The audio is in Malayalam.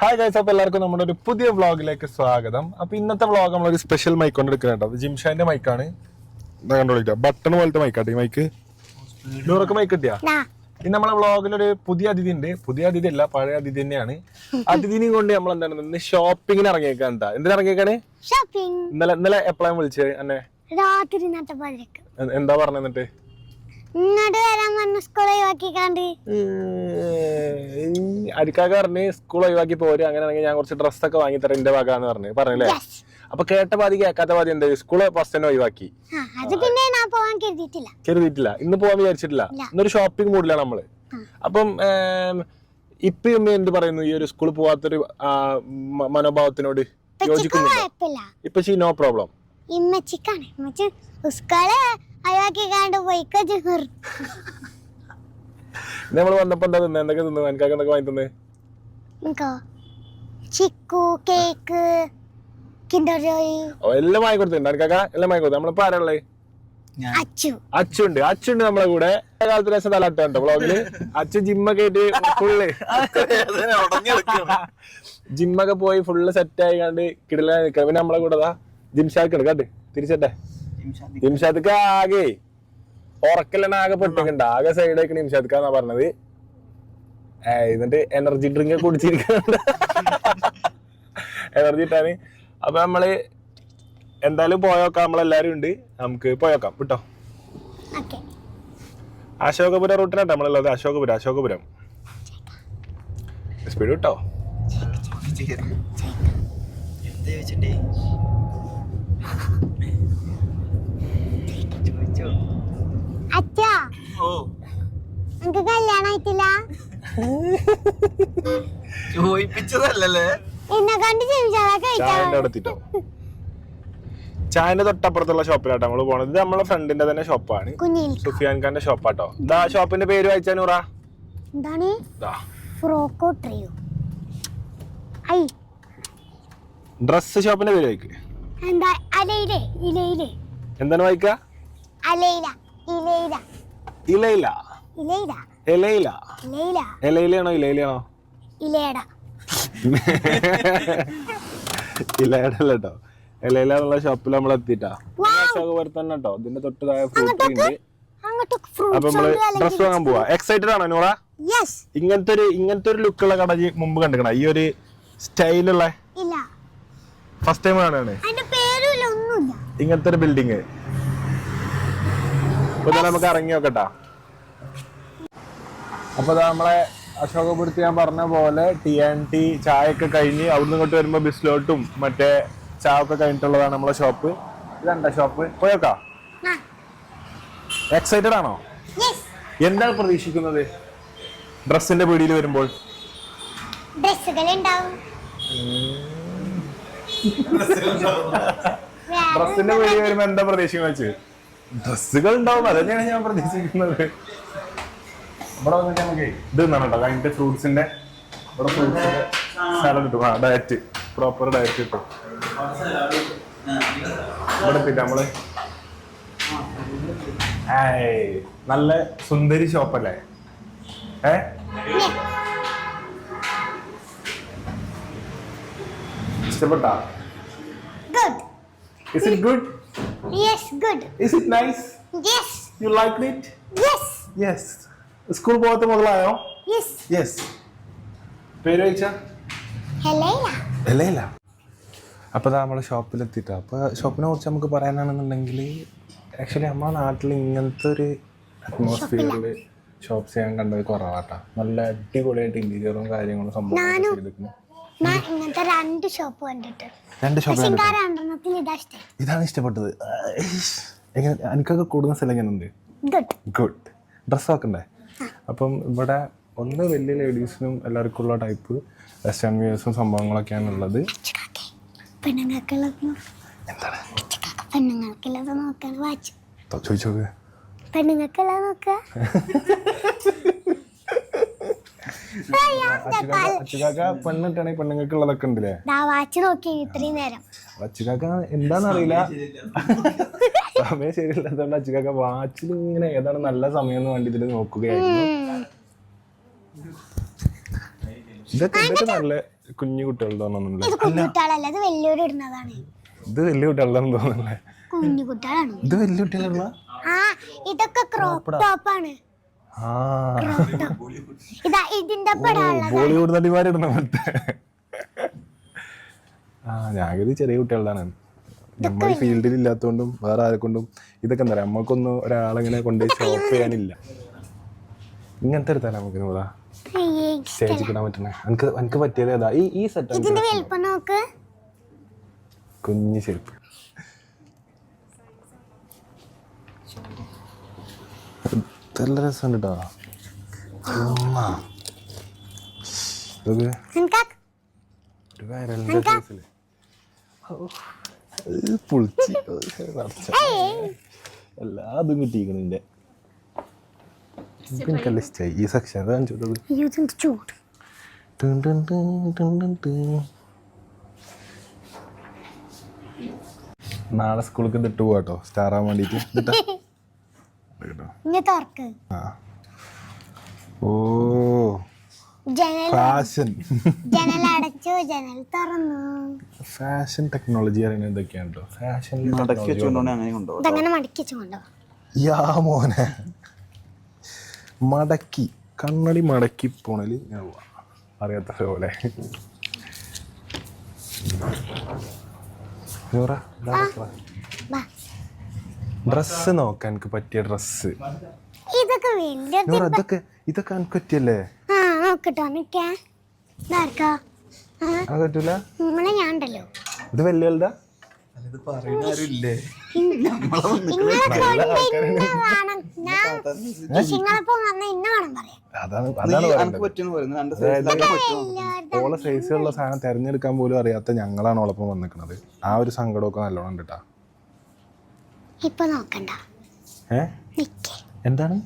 ഹായ് ഗൈസ് അപ്പൊ എല്ലാവർക്കും നമ്മുടെ ഒരു പുതിയ വ്ളോഗിലേക്ക് സ്വാഗതം. അപ്പൊ ഇന്നത്തെ വ്ളോഗ് നമ്മളൊരു സ്പെഷ്യൽ മൈക്ക് കൊണ്ട് എടുക്കുന്നുണ്ട് ജിംഷാന്റെ മൈക്കാണ് കണ്ടോളിക്കാം ബട്ടൺ പോലത്തെ മൈക്കാട്ടെ മൈക്ക് ഡോറൊക്കെ മൈക്ക് കിട്ടിയാ? ഇന്ന് നമ്മളെ വ്ളോഗിൽ ഒരു പുതിയ അതിഥി ഉണ്ട്. പുതിയ അതിഥി അല്ല പഴയ അതിഥി തന്നെയാണ്. അതിഥിനെയും കൊണ്ട് നമ്മൾ എന്താണ് ഇന്ന് ഷോപ്പിങ്ങിന് ഇറങ്ങിയേക്കാൻ എന്താ എന്തിനാ ഇറങ്ങിയേക്കാണ്? ഇന്നലെ ഇന്നലെ എപ്പോഴാണ് വിളിച്ചത് എന്നെ രാത്രി എന്താ പറഞ്ഞിട്ട് ഇങ്ങോട്ട് വരാൻ ഒഴിവാക്കിക്കാണ്ട്. അരിക്കാക്ക പറഞ്ഞ് സ്കൂൾ ഒഴിവാക്കി പോരും. അങ്ങനെയാണെങ്കിൽ ഞാൻ കുറച്ച് ഡ്രസ്സൊക്കെ വാങ്ങി തരാം എന്റെ വകാന്ന് പറഞ്ഞു. പറഞ്ഞല്ലേ? അപ്പൊ കേട്ട പാതി കേൾക്കാത്ത പാതി എന്താ? സ്കൂൾ ഫസ്റ്റ് തന്നെ ഒഴിവാക്കി. അത് പിന്നെ ഞാൻ പോവാൻ കരുതിയിട്ടില്ല. കരുതിയിട്ടില്ല. ഇന്ന് പോകാൻ വിചാരിച്ചിട്ടില്ല. ഇന്നൊരു ഷോപ്പിംഗ് മൂഡിലാണ് നമ്മൾ. അപ്പം ഇപ്പൊ ഉമ്മ എന്ത് പറയുന്നു? ഈ ഒരു സ്കൂളിൽ പോവാത്തൊരു മനോഭാവത്തിനോട് യോജിക്കുന്നു ഇപ്പൊ നോ പ്രോബ്ലം ഇമ്മച്ചിക്കാണ്. ഇമ്മച്ചി സ്കൂൾ ഒഴിവാക്കിക്കാണ്ട് പോയിക്കോ ജുഹർ. നമ്മൾ വന്നപ്പോ എന്താ തിന്നെ? എന്തൊക്കെ തിന്നു? എനിക്കൊക്കെ എന്തൊക്കെ വാങ്ങി തന്നേ? ചിക്കു കേക്ക് കിൻഡർ ജോയ്. എല്ലാം വാങ്ങി കൊടുത്തിട്ടുണ്ട്. എനിക്കൊക്കെ എല്ലാം വാങ്ങി കൊടുത്തു? നമ്മളിപ്പോ ആരാളേ അച്ചു. അച്ചുണ്ട്. അച്ചുണ്ട് നമ്മളെ കൂടെ. കാലത്ത് രസം തലാട്ടോ ബ്ലോഗിൽ അച്ഛൻ ജിമ്മൊക്കെ ആയിട്ട് ഫുള്ള് ജിമ്മൊക്കെ പോയി ഫുള്ള് സെറ്റ് ആയി കണ്ട് കിടല നിൽക്കുക പിന്നെ നമ്മളെ കൂടെ ജിംഷാക്ക് ഉണ്ട്. കണ്ട്. തിരിച്ചട്ടെ. ജിംഷാദ്. ആകെ. ഉറക്കല്ലാണ് ആകെ പെട്ടിട്ടുണ്ട് ആകെ സൈഡായിട്ട് നിംഷാദ്ക്കാന്നാ പറഞ്ഞത്. എന്നിട്ട് എനർജി ഡ്രിങ്ക് കുടിച്ചിരിക്കുന്നുണ്ട്. എനർജി ഇട്ടാണ് അപ്പൊ നമ്മൾ എന്തായാലും പോയോക്കാം നമ്മളെല്ലാരും ഉണ്ട്. നമുക്ക് പോയോക്കാം വിട്ടോ? ഓക്കെ. അശോകപുരം റൂട്ടിനാട്ടോ നമ്മളുള്ളത് അശോകപുരം അശോകപുരം. സ്പീഡ് വിട്ടോ? എന്താ ചോദിച്ചിട്ടേ ചോദിച്ചോ? അച്ഛാ. ഓ. എനിക്ക് കല്യാണം ആയിട്ടില്ല എന്നെ കണ്ട് ചായന്റെ തൊട്ടപ്പുറത്തുള്ള ഷോപ്പിലാട്ടോ നമ്മൾ പോണത്. ഇത് നമ്മളെ ഫ്രണ്ടിന്റെ തന്നെ ഷോപ്പാണ്. കുഞ്ഞിൽ. സുഫിയാൻ ഖാന്റെ ഷോപ്പാട്ടോ. ഇതാ ഷോപ്പിന്റെ പേര് വായിച്ചാ നൂറ? എന്താണ്? ദാ ഫ്രോക്കോ ട്രിയോ. ഐ. ഡ്രസ് ഷോപ്പിന്റെ പേര് വായിക്ക്. എന്താണ് വായിക്ക? അലയില. ഇലയില. ഇലയില. ഇലയില. ഇലയില. ഇലയില. ഇലയിലാണോ ഇലയിലാണോ ഇലയട. ഇലയുടെ അല്ല കേട്ടോ ഇലയില എന്നുള്ള ഷോപ്പിൽ നമ്മൾ എത്തിട്ടാ അശോകപുരത്ത് തന്നെ കേട്ടോ ഇതിന്റെ തൊട്ട് താഴെ ഫ്രൂട്ട് ഉണ്ട്. അപ്പൊ നമ്മൾ ഡ്രസ് വാങ്ങാൻ പോവാ. എക്സൈറ്റഡ് ആണോ നൂറ? ഇങ്ങനത്തെ ഒരു ഇങ്ങനത്തെ ഒരു ലുക്കുള്ള കട മുമ്പ് കണ്ടിക്കണ ഈ ഒരു സ്റ്റൈലുള്ള ഫസ്റ്റ് ടൈം കാണാണ് ഇങ്ങനത്തെ ഒരു ബിൽഡിങ് തന്നെ നമുക്ക് ഇറങ്ങി നോക്കട്ടാ. അപ്പൊ നമ്മളെ അശോകപുരത്ത് ഞാൻ പറഞ്ഞ പോലെ ടി ആൻഡ് ടി ചായ ഒക്കെ കഴിഞ്ഞ് അവിടുന്ന് ഇങ്ങോട്ട് വരുമ്പോ ബിസ്ലോട്ടും മറ്റേ ചായ ഒക്കെ കഴിഞ്ഞിട്ടുള്ളതാണ് നമ്മളെ ഷോപ്പ് ഇതണ്ട ഷോപ്പ് പോയോക്കാ എക്സൈറ്റഡ് ആണോ? എന്താണ് പ്രതീക്ഷിക്കുന്നത്? ഡ്രസ്സിന്റെ പീടിയിൽ വരുമ്പോൾ. ഡ്രസ്സുകൾ ഉണ്ടാവും ഡ്രസ്സിന്റെ പീടിയിൽ വരുമ്പോ എന്താ പ്രതീക്ഷിക്കുന്നത് ഡ്രസ്സുകൾ ഉണ്ടാവും അതന്നെയാണ് ഞാൻ പ്രതീക്ഷിക്കുന്നത്. ഇവിടെ വന്നിട്ട് നമുക്ക് ഇത് കേട്ടോ അതിന്റെ ഫ്രൂട്ട്സിന്റെ ഇവിടെ ഫ്രൂട്ട്സിന്റെ സാലഡ് കിട്ടും ആ ഡയറ്റ് പ്രോപ്പർ ഡയറ്റ് കിട്ടും ഇവിടെ എത്തിയിട്ട് നമ്മൾ നല്ല സുന്ദരി ഷോപ്പല്ലേ? ഏ? ഇഷ്ടപ്പെട്ടാ? Is it good yes good. Is it nice? Yes. You liked it? Yes. Yes. School പോകാത്ത മുതലായോ യെസ് യെസ് പേര് ചോദിച്ചാ ഹെലയില അല്ലേല അപ്പോൾ നമ്മൾ ഷോപ്പിലെത്തിയിട്ട് അപ്പോൾ ഷോപ്പിനെ കുറിച്ച് നമുക്ക് പറയാനാണെന്നുണ്ടെങ്കിൽ ആക്ച്വലി നമ്മുടെ നാട്ടിൽ ഇങ്ങനത്തെ ഒരു അറ്റ്മോസ്ഫിയറിൽ ഷോപ്പ് ചെയ്യാൻ കണ്ടത് കുറവാട്ടാ നല്ല അടിപൊളിയായിട്ട് ഇന്റീരിയറും കാര്യങ്ങളും സംഭവം ചെയ്തിരിക്കുന്നു ഞാൻ ഇങ്ങനത്തെ രണ്ട് ഷോപ്പ് കണ്ടിട്ട്. രണ്ട് ഷോപ്പ് ഇതാണ് ഇഷ്ടപ്പെട്ടത്. എങ്ങനെ എനിക്കൊക്കെ കൂടുന്ന സ്ഥലം എങ്ങനെയുണ്ട്? ഗുഡ് ഡ്രസ്സ് നോക്കണ്ടേ? അപ്പം ഇവിടെ ഒന്ന് വലിയ ലേഡീസിനും എല്ലാവർക്കും ഉള്ള ടൈപ്പ് വെസ്റ്റേൺ വ്യൂസും സംഭവങ്ങളൊക്കെയാണ് ഉള്ളത് പെണ്ണുങ്ങൾക്കുള്ളത് നോക്കാൻ വാച്ച്. പെണ്ണുങ്ങൾക്കുള്ളത് നോക്കുക അച്ചുകാക്ക പെണ്ണിട്ടാണെങ്കിൽ പെണ്ണുങ്ങൾക്ക് ഉള്ളതൊക്കെ ഉണ്ടല്ലേ? ദാ വാച്ച് നോക്കി ഇത്രയും നേരം. അച്ചുകാക്ക എന്താന്നറിയില്ല. സമയം ശരിയല്ലാത്തതുകൊണ്ട് അച്ചുകാക്ക വാച്ചിൽ ഇങ്ങനെ ഏതാണ് നല്ല സമയം എന്ന് വേണ്ടി ഇതിൽ നോക്കുകയായിരുന്നു. ഇതൊക്കെ ഇതൊക്കെ നല്ല കുഞ്ഞു ഇത് കുഞ്ഞു കുട്ടികളല്ല ഇത് വലിയൊരു ഇടുന്നതാണ്. ഇത് വലിയ കുട്ടികളുടെ തോന്നുന്നില്ലേ കുഞ്ഞു കുട്ടികളാണ്. ഇത് വലിയ കുട്ടികളാണ് ആ ഇതൊക്കെ ക്രോപ്പ് ടോപ്പാണ് ഇതാ ഇതിന്റെ ബോളിവുഡ് നടിമാരിടുന്ന പോലത്തെ. ആ ഞാനത് ചെറിയ കുട്ടികളാണ് നമ്മൾ ഫീൽഡിൽ ഇല്ലാത്തതുകൊണ്ടും വേറെ ആരെക്കൊണ്ടും ഇതൊക്കെ എന്താ പറയാ നമുക്കൊന്നും ഒരാളെങ്ങനെ കൊണ്ടുപോയി ഷോപ്പ് ചെയ്യാനില്ല. ഇങ്ങനത്തെ ഒരു നമുക്ക് നൂറാ അയ്യേ, സ്റ്റേജിൽ ഇടാൻ പറ്റണേ. എനിക്ക് എനിക്ക് പറ്റിയത് ഏതാ? ഈ ഈ സെറ്റ് കുഞ്ഞു ചെരുപ്പ്. നല്ല രസമുണ്ട് കേട്ടോ ഒരു സൈസിൽ. പൊളിച്ച്. എനിക്കല്ല ഇഷ്ടമായി ഈ സെക്ഷൻ കാണിച്ചു കൊടുത്തത്. നാളെ സ്കൂൾക്ക് ഇതിട്ട് പോവാട്ടോ സ്റ്റാർ ആവാൻ വേണ്ടിട്ട് ഇതിട്ടാ. ഇനി തുറക്ക് ഓ. ജനൽ ഫാഷൻ ജനൽ അടച്ചു ജനൽ തുറന്നു. ഫാഷൻ ടെക്നോളജി അറിയുന്നത് എന്തൊക്കെയാണ് കേട്ടോ ഫാഷൻ മടക്കി അങ്ങനെ കൊണ്ടുപോകും ഇതങ്ങനെ മടക്കി കൊണ്ടോ യാ മോനെ. മടക്കി കണ്ണടി മടക്കി പോണൽ ഞാൻ പോവാ. അറിയാത്ത പോലെ. നൂറ ഡ്രസ്സ് നോക്കാൻ എനിക്ക് പറ്റിയ ഡ്രസ്സ്. ഇതൊക്കെ വലിയ നൂറ ഇതൊക്കെ ഇതൊക്കെ എനിക്ക് പറ്റിയല്ലേ? ആ നോക്കട്ടോ നിക്കാ ഇതാർക്കാ ആ അത് പറ്റൂല? നമ്മളെ ഞാൻ ഉണ്ടല്ലോ. ഇത് ഓളെ സൈസിലുള്ള സാധനം തിരഞ്ഞെടുക്കാൻ പോലും അറിയാത്ത ഞങ്ങളാണ് ഓളപ്പം വന്നിക്കണത്. ആ ഒരു സങ്കടമൊക്കെ നല്ലോണം ഉണ്ട് കേട്ടാ ഇപ്പൊ നോക്കണ്ട. എന്താണ്?